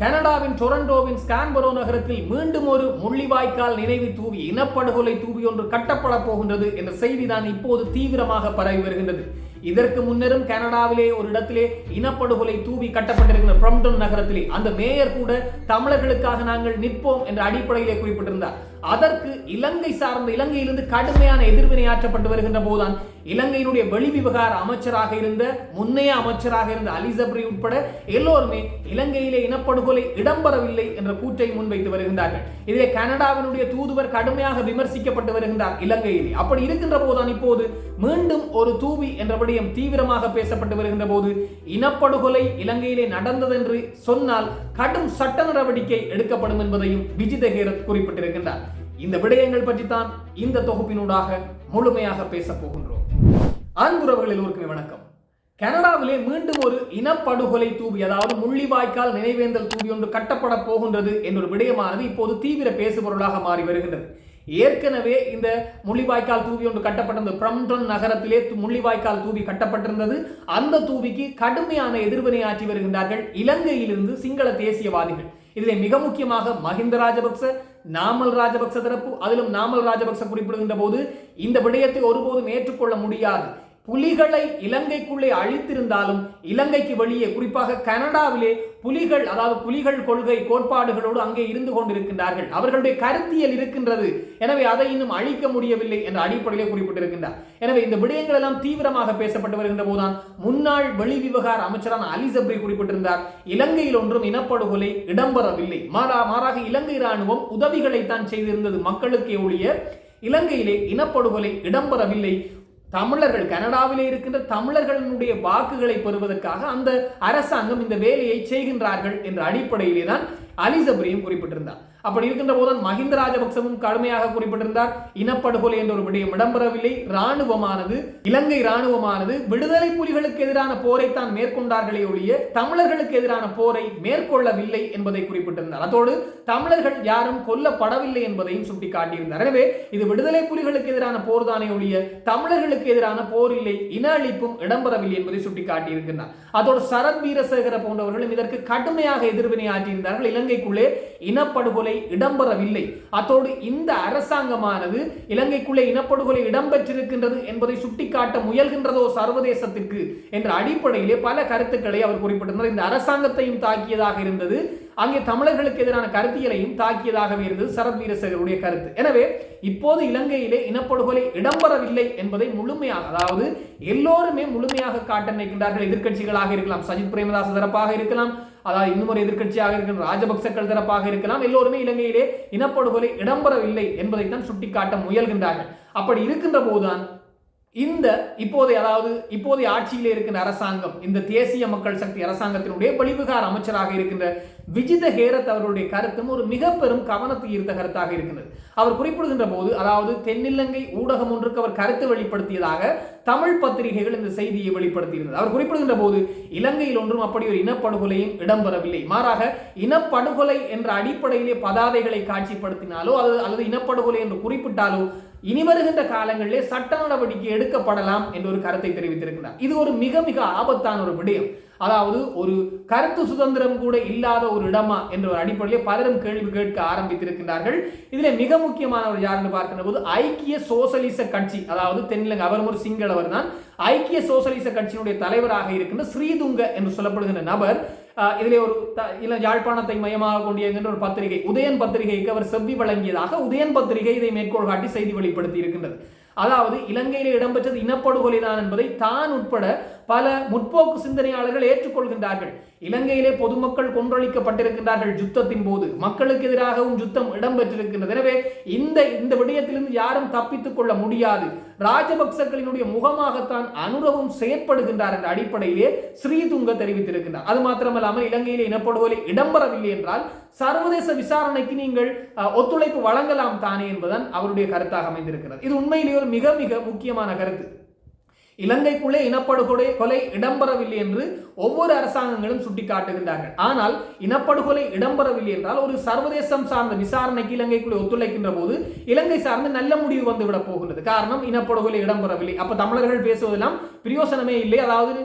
கனடாவின் டொரண்டோவின் ஸ்கான்பரோ நகரத்தில் மீண்டும் ஒரு முள்ளிவாய்க்கால் நினைவு தூவி இனப்படுகொலை தூவி ஒன்று கட்டப்பட போகின்றது என்ற செய்தி தான் இப்போது தீவிரமாக பரவி வருகின்றது. இதற்கு முன்னரும் கனடாவிலே ஒரு இடத்திலே இனப்படுகொலை தூவி கட்டப்பட்டிருக்கிற பிரம்டன் நகரத்திலே. அந்த மேயர் கூட தமிழர்களுக்காக நாங்கள் நிற்போம் என்ற அடிப்படையிலே குறிப்பிட்டிருந்தார். அதற்கு இலங்கை சார்ந்த இலங்கையிலிருந்து கடுமையான எதிர்வினை ஆற்றப்பட்டு வருகின்ற போதுதான் இலங்கையினுடைய வெளிவிவகார அமைச்சராக இருந்த முன்னைய அமைச்சராக இருந்த அலிசப்ரி உட்பட எல்லோருமே இலங்கையிலே இனப்படுகொலை இடம்பெறவில்லை என்ற கூற்றை முன்வைத்து வருகின்றார்கள். இதிலே கனடாவினுடைய தூதுவர் கடுமையாக விமர்சிக்கப்பட்டு வருகின்றார் இலங்கையிலே. அப்படி இருக்கின்ற போதுதான் இப்போது மீண்டும் ஒரு தூவி என்றபடி விடயம் தீவிரமாக பேசப்பட்டு வருகின்ற போது இனப்படுகொலை இலங்கையிலே நடந்ததென்று சொன்னால் கடும் சட்ட நடவடிக்கை எடுக்கப்படும் என்பதையும் விஜித ஹேரத் குறிப்பிட்டிருக்கின்றார். இந்த விடயங்கள் பற்றி தான் இந்த தொகுப்பினூடாக முழுமையாக பேசப் போகின்றோம். அன்புறவர்கள் எல்லோருக்குமே வணக்கம். கனடாவிலே மீண்டும் ஒரு இனப்படுகொலை தூவி அதாவது முள்ளிவாய்க்கால் நினைவேந்தல் தூவி ஒன்று கட்டப்பட போகின்றது என்ற ஒரு விடயமானது இப்போது தீவிர பேசுபொருளாக மாறி வருகின்றது. ஏற்கனவே இந்த முள்ளிவாய்க்கால் தூவி ஒன்று கட்டப்பட்டிருந்தது பிரம்டன் நகரத்திலே முள்ளிவாய்க்கால் தூவி கட்டப்பட்டிருந்தது. அந்த தூவிக்கு கடுமையான எதிர்வினை ஆற்றி வருகின்றார்கள் இலங்கையிலிருந்து சிங்கள தேசியவாதிகள். இதிலே மிக முக்கியமாக மஹிந்த ராஜபக்ச நாமல் ராஜபக்ச தரப்பு அதிலும் நாமல் ராஜபக்ச குறிப்பிடுகின்ற போது இந்த விடயத்தை ஒருபோதும் ஏற்றுக்கொள்ள முடியாது. புலிகளை இலங்கைக்குள்ளே அழித்திருந்தாலும் இலங்கைக்கு வெளியே குறிப்பாக கனடாவிலே புலிகள் அதாவது புலிகள் கொள்கை கோட்பாடுகளோடு அங்கே இருந்து கொண்டிருக்கின்றார்கள். அவர்களுடைய கருத்தியல் இருக்கின்றது. எனவே அதை இன்னும் அழிக்க முடியவில்லை என்ற அடிப்படையிலே குறிப்பிட்டிருக்கின்றார். எனவே இந்த விடயங்கள் எல்லாம் தீவிரமாக பேசப்பட்டு வருகின்ற போதுதான் முன்னாள் வெளிவிவகார அமைச்சரான அலிசப்ரி குறிப்பிட்டிருந்தார். இலங்கையில் ஒன்றும் இனப்படுகொலை இடம்பெறவில்லை. மாறா மாறாக இலங்கை ராணுவம் உதவிகளைத்தான் செய்திருந்தது மக்களுக்கே ஒழிய இலங்கையிலே இனப்படுகொலை இடம்பெறவில்லை. தமிழர்கள் கனடாவிலே இருக்கின்ற தமிழர்களுடைய வாக்குகளை பெறுவதற்காக அந்த அரசாங்கம் இந்த வேலையை செய்கின்றார்கள் என்ற அடிப்படையிலே தான் அலிசபரியும் குறிப்பிட்டிருந்தார். அப்படி இருக்கின்ற போதுதான் மஹிந்த ராஜபக்சவும் கடுமையாக குறிப்பிட்டிருந்தார். இனப்படுகொலை என்ற ஒரு விடயம் இடம்பெறவில்லை. ராணுவமானது இலங்கை ராணுவமானது விடுதலை புலிகளுக்கு எதிரான போரைத்தான் மேற்கொண்டார்களே ஒழிய தமிழர்களுக்கு எதிரான போரை மேற்கொள்ளவில்லை என்பதை குறிப்பிட்டிருந்தார். அதோடு தமிழர்கள் யாரும் கொல்லப்படவில்லை என்பதையும் சுட்டிக்காட்டியிருந்தார். எனவே இது விடுதலை புலிகளுக்கு எதிரான போர் தானே ஒழிய தமிழர்களுக்கு எதிரான போர் இல்லை இன அழிப்பும் இடம்பெறவில்லை என்பதை சுட்டிக்காட்டியிருக்கின்றார். அதோடு சரத் வீரசேகர போன்றவர்களும் இதற்கு கடுமையாக எதிர்வினை ஆற்றியிருந்தார்கள். இலங்கைக்குள்ளே இனப்படுகொலை இடம்பெறவில்லை. அத்தோடு இந்த அரசாங்கமானது இலங்கைக்குள்ளே இனப்படுகொலை இடம்பெற்றிருக்கின்றது என்பதை சுட்டிக்காட்ட முயல்கின்றதோ சர்வதேசத்திற்கு என்ற அடிப்படையிலே பல கருத்துக்களை அவர் குறிப்பிட்டிருந்தார். இந்த அரசாங்கத்தையும் தாக்கியதாக இருந்தது. அங்கே தமிழர்களுக்கு எதிரான கருத்தியலையும் தாக்கியதாகவே இருந்தது சரத் வீரசேகருடைய கருத்து. எனவே இப்போது இலங்கையிலே இனப்படுகொலை இடம்பெறவில்லை என்பதை முழுமையாக அதாவது எல்லோருமே முழுமையாக காட்ட நினைக்கின்றார்கள் எதிர்க்கட்சிகளாக இருக்கலாம் சஜித் பிரேமதாச தரப்பாக இருக்கலாம் அதாவது இன்னும் ஒரு எதிர்கட்சியாக இருக்கின்ற ராஜபக்சக்கள் தரப்பாக இருக்கலாம் எல்லோருமே இலங்கையிலே இனப்படுகொலை இடம்பெறவில்லை என்பதைத்தான் சுட்டிக்காட்ட முயல்கின்றார்கள். அப்படி இருக்கின்ற போதுதான் இந்த இப்போதைய அதாவது இப்போதைய ஆட்சியில் இருக்கின்ற அரசாங்கம் இந்த தேசிய மக்கள் சக்தி அரசாங்கத்தினுடைய பழிவுகார அமைச்சராக இருக்கின்ற விஜித ஹேரத் அவர்களுடைய கருத்தும் ஒரு மிக பெரும் கவனத்தை ஈர்த்த கருத்தாக இருக்கிறது அவர் குறிப்பிடுகின்ற போது அதாவது தென்னிலங்கை ஊடகம் ஒன்றுக்கு அவர் கருத்து வெளிப்படுத்தியதாக தமிழ் பத்திரிகைகள் இந்த செய்தியை வெளிப்படுத்தியிருந்தது. அவர் குறிப்பிடுகின்ற போது இலங்கையில் ஒன்றும் அப்படி ஒரு இனப்படுகொலையும் இடம்பெறவில்லை. மாறாக இனப்படுகொலை என்ற அடிப்படையிலே பதாதைகளை காட்சிப்படுத்தினாலோ அல்லது அல்லது இனப்படுகொலை என்று குறிப்பிட்டாலோ இனி வருகின்ற காலங்களிலே சட்ட நடவடிக்கை எடுக்கப்படலாம் என்ற ஒரு கருத்தை தெரிவித்திருக்கிறார். இது ஒரு மிக மிக ஆபத்தான ஒரு விடயம். அதாவது ஒரு கருத்து சுதந்திரம் கூட இல்லாத ஒரு இடமா என்ற ஒரு அடிப்படையில் பலரும் கேள்வி கேட்க ஆரம்பித்திருக்கின்றார்கள் இதில் மிக முக்கியமானவர் யாருன்னு பார்க்கின்ற போது ஐக்கிய சோசலிச கட்சி அதாவது தென்னிலங்கை அவரும் ஒரு சிங்களவர் தான் ஐக்கிய சோசலிச கட்சியினுடைய தலைவராக இருக்கின்ற ஸ்ரீதுங்க என்று சொல்லப்படுகின்ற நபர் இதிலே ஒரு த- இல்லை யாழ்ப்பாணத்தை மையமாக கொண்டு இயங்குகின்ற ஒரு பத்திரிகை உதயன் பத்திரிகைக்கு அவர் செவ்வி வழங்கியதாக உதயன் பத்திரிகை இதை மேற்கோள் காட்டி செய்தி வெளிப்படுத்தி இருக்கின்றது அதாவது இலங்கையில் இடம்பெற்றது இனப்படுகொலைதான் என்பதை தான் உட்பட பல முற்போக்கு சிந்தனையாளர்கள் ஏற்றுக்கொள்கின்றார்கள். இலங்கையிலே பொதுமக்கள் கொன்றளிக்கப்பட்டிருக்கின்றார்கள் யுத்தத்தின் போது. மக்களுக்கு எதிராகவும் யுத்தம் இடம்பெற்றிருக்கின்றது. எனவே இந்த இந்த விடயத்திலிருந்து யாரும் தப்பித்துக் கொள்ள முடியாது. ராஜபக்சர்களினுடைய முகமாகத்தான் அனுரவும் செயற்படுகின்றார் என்ற அடிப்படையிலே ஸ்ரீதுங்க தெரிவித்திருக்கின்றார். அது மாத்திரமல்லாமல் இலங்கையிலே இனப்படுகொலை இடம்பெறவில்லை என்றால் சர்வதேச விசாரணைக்கு நீங்கள் ஒத்துழைப்பு வழங்கலாம் தானே என்பதுதான் அவருடைய கருத்தாக அமைந்திருக்கிறது. இது உண்மையிலேயே ஒரு மிக மிக முக்கியமான கருத்து. இலங்கைக்குள்ளே இனப்படுகொலை கொலை இடம்பெறவில்லை என்று ஒவ்வொரு அரசாங்கங்களும் சுட்டிக்காட்டுகின்றார்கள். ஆனால் இனப்படுகொலை இடம்பெறவில்லை என்றால் ஒரு சர்வதேசம் சார்ந்த விசாரணைக்கு இலங்கைக்குள்ளே ஒத்துழைக்கின்ற போது இலங்கை சார்ந்து நல்ல முடிவு வந்துவிட போகின்றது. காரணம் இனப்படுகொலை இடம்பெறவில்லை. அப்ப தமிழர்கள் பேசுவதெல்லாம் பிரயோசனமே இல்லை. அதாவது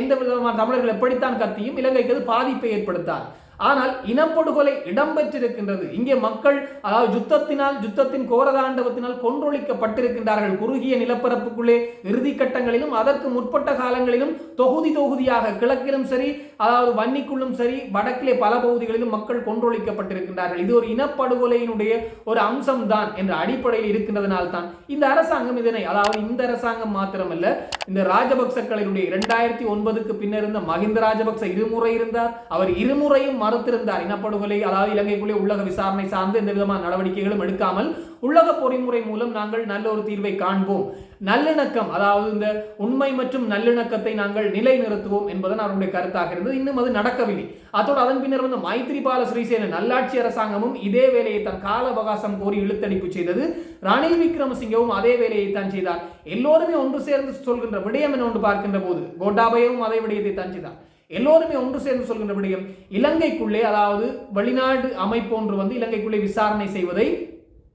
எந்த விதமான தமிழர்கள் எப்படித்தான் கத்தியும் இலங்கைக்கு அது பாதிப்பை ஏற்படுத்தார் ஆனால் இனப்படுகொலை இடம்பெற்றிருக்கின்றது. இங்கே மக்கள் அதாவது யுத்தத்தினால் யுத்தத்தின் கோரதாண்டவத்தினால் கொன்றொழிக்கப்பட்டிருக்கின்றார்கள். குறுகிய நிலப்பரப்புக்குள்ளே இறுதி கட்டங்களிலும் அதற்கு முற்பட்ட காலங்களிலும் தொகுதி தொகுதியாக கிழக்கிலும் சரி அதாவது வன்னிக்குள்ளும் சரி வடக்கிலே பல பகுதிகளிலும் மக்கள் கொன்றொழிக்கப்பட்டிருக்கின்றார்கள். இது ஒரு இனப்படுகொலையினுடைய ஒரு அம்சம் தான் என்ற அடிப்படையில் இருக்கின்றதனால் தான் இந்த அரசாங்கம் இதனை அதாவது இந்த அரசாங்கம் மாத்திரமல்ல இந்த ராஜபக்சக்களினுடைய இரண்டாயிரத்தி ஒன்பதுக்கு பின்னர் இருந்த மஹிந்த ராஜபக்ச இருமுறை இருந்தார். அவர் இருமுறையும் மறுத்திருந்தார். இனப்படுகொலை அதாவது இலங்கைக்குள்ளே உள்ளக விசாரணை சார்ந்து எந்த விதமான நடவடிக்கைகளும் எடுக்காமல் உள்ளக பொறிமுறை மூலம் நாங்கள் நல்ல ஒரு தீர்வை காண்போம். நல்லிணக்கம் அதாவது இந்த உண்மை மற்றும் நல்லிணக்கத்தை நாங்கள் நிலைநிறுத்துவோம் என்பதன் அவருடைய கருத்தாக இருந்தது. இன்னும் அது நடக்கவில்லை. அதோடு அதன் பின்னர் வந்து மைத்திரிபால ஸ்ரீசேன நல்லாட்சி அரசாங்கமும் இதே வேலையை தன் கால அவகாசம் கோரி இழுத்தடிப்பு செய்தது. ரணில் விக்ரமசிங்கவும் அதே வேலையை தான் செய்தார். எல்லோருமே ஒன்று சேர்ந்து சொல்கின்ற விடயம் என்ன ஒன்று பார்க்கின்ற போது கோட்டாபயவும் அதே விடயத்தை தான் செய்தார். எல்லோருமே ஒன்று சேர்ந்து சொல்கின்ற விடயம் இலங்கைக்குள்ளே அதாவது வெளிநாடு அமைப்பு ஒன்று வந்து இலங்கைக்குள்ளே விசாரணை செய்வதை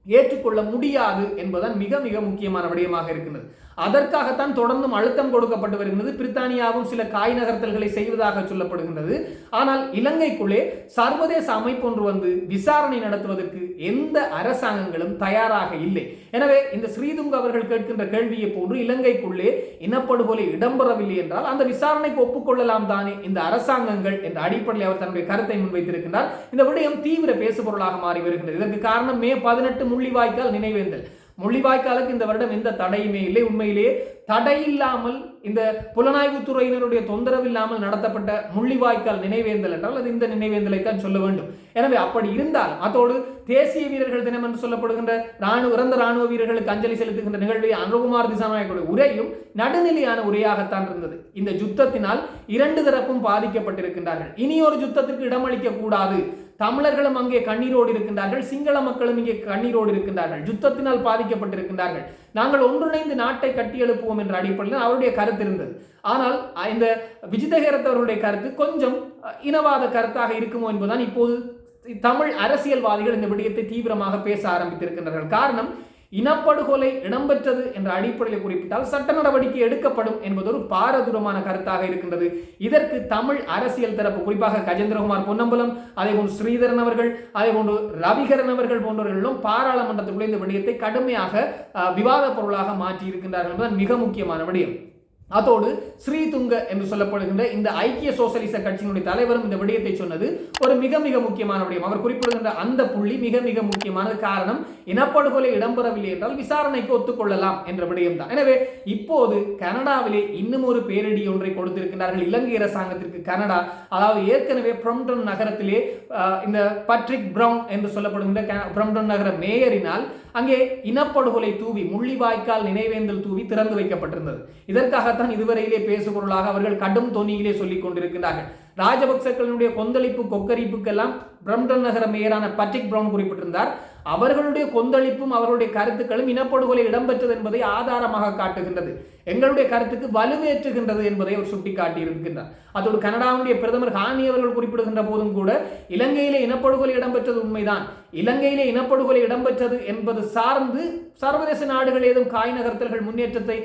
ஏற்றுக்கொள்ள முடியாது என்பதுதான் மிக மிக முக்கியமான விடயமாக இருக்கின்றது. அதற்காகத்தான் தொடர்ந்தும் அழுத்தம் கொடுக்கப்பட்டு வருகிறது பிரித்தானியாவும் சில காய் நகர்த்தல்களை செய்வதாக சொல்லப்படுகின்றது. ஆனால் இலங்கைக்குள்ளே சர்வதேச அமைப்பு ஒன்று வந்து விசாரணை நடத்துவதற்கு எந்த அரசாங்கங்களும் தயாராக இல்லை. எனவே இந்த ஸ்ரீதுங்க அவர்கள் கேட்கின்ற கேள்வியை போன்று இலங்கைக்குள்ளே இனப்படுகொலை இடம்பெறவில்லை என்றால் அந்த விசாரணைக்கு ஒப்புக்கொள்ளலாம் தானே இந்த அரசாங்கங்கள் என்ற அடிப்படையில் அவர் தன்னுடைய கருத்தை முன்வைத்திருக்கின்றார். இந்த விடயம் தீவிர பேசுபொருளாக மாறி வருகின்றது. இதற்கு காரணம் மே பதினெட்டு முள்ளிவாய்க்கால் நினைவேந்தல். முள்ளிவாய்க்காலுக்கு இந்த வருடம் எந்த தடையுமே இல்லை. உண்மையிலேயே தடை இல்லாமல் இந்த புலனாய்வு துறையினருடைய தொந்தரவு இல்லாமல் நடத்தப்பட்ட முள்ளிவாய்க்கால் நினைவேந்தல் என்றால் அது இந்த நினைவேந்தலை தான் சொல்ல வேண்டும். எனவே அப்படி இருந்தால் அதோடு தேசிய வீரர்கள் தினம் என்று சொல்லப்படுகின்ற ராணுவ இறந்த ராணுவ வீரர்களுக்கு அஞ்சலி செலுத்துகின்ற நிகழ்வை அனுகுமார் திசாநாயகனுடைய உரையும் நடுநிலையான உரையாகத்தான் இருந்தது. இந்த யுத்தத்தினால் இரண்டு தரப்பும் பாதிக்கப்பட்டிருக்கின்றார்கள். இனி ஒரு யுத்தத்திற்கு இடமளிக்க கூடாது. தமிழர்களும் அங்கே கண்ணீரோடு இருக்கின்றார்கள் சிங்கள மக்களும் இங்கே கண்ணீரோடு இருக்கின்றார்கள் யுத்தத்தினால் பாதிக்கப்பட்டிருக்கின்றார்கள். நாங்கள் ஒன்றிணைந்து நாட்டை கட்டியெழுப்புவோம் என்ற அடிப்படையில் அவருடைய கருத்து இருந்தது. ஆனால் இந்த விஜிதகரத் கருத்து கொஞ்சம் இனவாத கருத்தாக இருக்குமோ என்பதுதான் இப்போது தமிழ் அரசியல்வாதிகள் இந்த விடயத்தை தீவிரமாக பேச ஆரம்பித்திருக்கின்றார்கள். காரணம் இனப்படுகொலை இடம்பெற்றது என்ற அடிப்படையில் குறிப்பிட்டால் சட்ட நடவடிக்கை எடுக்கப்படும் என்பது ஒரு பாரதூரமான கருத்தாக இருக்கின்றது. இதற்கு தமிழ் அரசியல் தரப்பு குறிப்பாக கஜேந்திரகுமார் பொன்னம்பலம் அதே போன்று ஸ்ரீதரன் அவர்கள் அதே போன்று ரவிகரன் அவர்கள் போன்றவர்களும் பாராளுமன்றத்துக்குள்ளே இந்த விடயத்தை கடுமையாக விவாத பொருளாக மாற்றி இருக்கின்றார்கள் என்பது மிக முக்கியமான விடயம். அதோடு ஸ்ரீதுங்க என்று சொல்லப்படுகின்ற இந்த ஐக்கிய சோசலிச கட்சியினுடைய தலைவரும் இந்த விடயத்தை சொன்னது ஒரு மிக மிக முக்கியமான விடயம். அவர் குறிப்பிடுகின்ற அந்த புள்ளி மிக மிக முக்கியமான காரணம் இனப்படுகொலை இடம்பெறவில்லை என்றால் விசாரணைக்கு ஒத்துக்கொள்ளலாம் என்ற விடயம் தான் எனவே இப்போது கனடாவிலே இன்னும் ஒரு பேரடி ஒன்றை கொடுத்திருக்கிறார்கள் இலங்கை அரசாங்கத்திற்கு கனடா. அதாவது ஏற்கனவே பிரம்டன் நகரத்திலே இந்த பட்ரிக் பிரவுன் என்று சொல்லப்படுகின்ற பிரம்டன் நகர மேயரினால் அங்கே இனப்படுகொலை தூவி முள்ளிவாய்க்கால் நினைவேந்தல் தூவி திறந்து வைக்கப்பட்டிருந்தது. இதற்காகத்தான் இதுவரையிலே பேசுபொருளாக அவர்கள் கடும் தொனியிலே சொல்லிக் கொண்டிருக்கிறார்கள் ராஜபக்சக்களுடைய கொந்தளிப்பு கொக்கரிப்புக்கெல்லாம் பிரம்டன் நகர மேயரான பட்ரிக் பிரவுன் குறிப்பிட்டிருந்தார். அவர்களுடைய கொந்தளிப்பும் அவர்களுடைய கருத்துக்களும் இனப்படுகொலை இடம்பெற்றது என்பதை ஆதாரமாக காட்டுகின்றது. எங்களுடைய கருத்துக்கு வலுவேற்றுகின்றது என்பதை அவர் சுட்டிக்காட்டி இருக்கின்றார் அதோடு கனடாவுடைய பிரதமர் ஹானி அவர்கள் குறிப்பிடுகின்ற போதும் கூட இலங்கையிலே இனப்படுகொலை இடம்பெற்றது உண்மைதான். இலங்கையிலே இனப்படுகொலை இடம்பெற்றது என்பது சார்ந்து சர்வதேச நாடுகள் ஏதும் காய் நகர்த்தல்கள் முன்னேற்றத்தை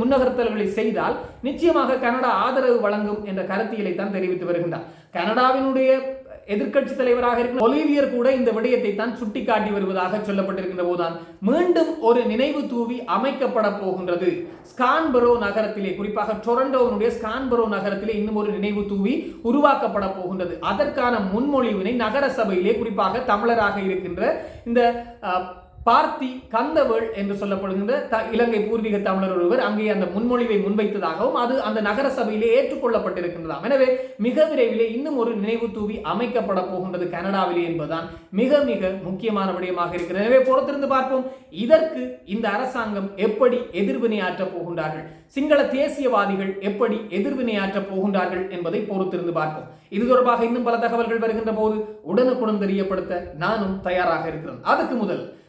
முன்னகர்த்தல்களை செய்தால் நிச்சயமாக கனடா ஆதரவு வழங்கும் என்ற கருத்தியலை தான் தெரிவித்து வருகின்றார். கனடாவினுடைய எதிர்க்கட்சி தலைவராக இருக்கிற ஒலிவியர் கூட இந்த விடயத்தை தான் சுட்டிக்காட்டி வருவதாக சொல்லப்பட்டிருக்கின்ற போதுதான். மீண்டும் ஒரு நினைவு தூவி அமைக்கப்பட போகின்றது. ஸ்கான்பரோ நகரத்திலே குறிப்பாக டொரண்டோனுடைய ஸ்கான்பரோ நகரத்திலே இன்னும் ஒரு நினைவு தூவி உருவாக்கப்பட போகின்றது. அதற்கான முன்மொழிவினை நகர சபையிலே குறிப்பாக தமிழராக இருக்கின்ற இந்த பார்த்தி கந்தவேள் என்று சொல்லப்படுகின்ற த இலங்கை பூர்வீக தமிழர் ஒருவர் அங்கே அந்த முன்மொழிவை முன்வைத்ததாகவும் அது அந்த நகர சபையிலே ஏற்றுக்கொள்ளப்பட்டிருக்கின்றதாம். எனவே மிக விரைவிலே இன்னும் ஒரு நினைவு தூவி அமைக்கப்பட போகின்றது கனடாவிலே என்பதுதான் மிக மிக முக்கியமான விடயமாக இருக்கிறது. எனவே பொறுத்திருந்து பார்ப்போம் இதற்கு இந்த அரசாங்கம் எப்படி எதிர்வினையாற்றப் போகின்றார்கள்? சிங்கள தேசியவாதிகள் எப்படி எதிர்வினையாற்றப் போகின்றார்கள் என்பதை பொறுத்திருந்து பார்ப்போம். இது தொடர்பாக இன்னும் பல தகவல்கள் வருகின்ற போது உடனுக்குடன் தெரியப்படுத்த நானும் தயாராக இருக்கிறேன். அதுக்கு முதல்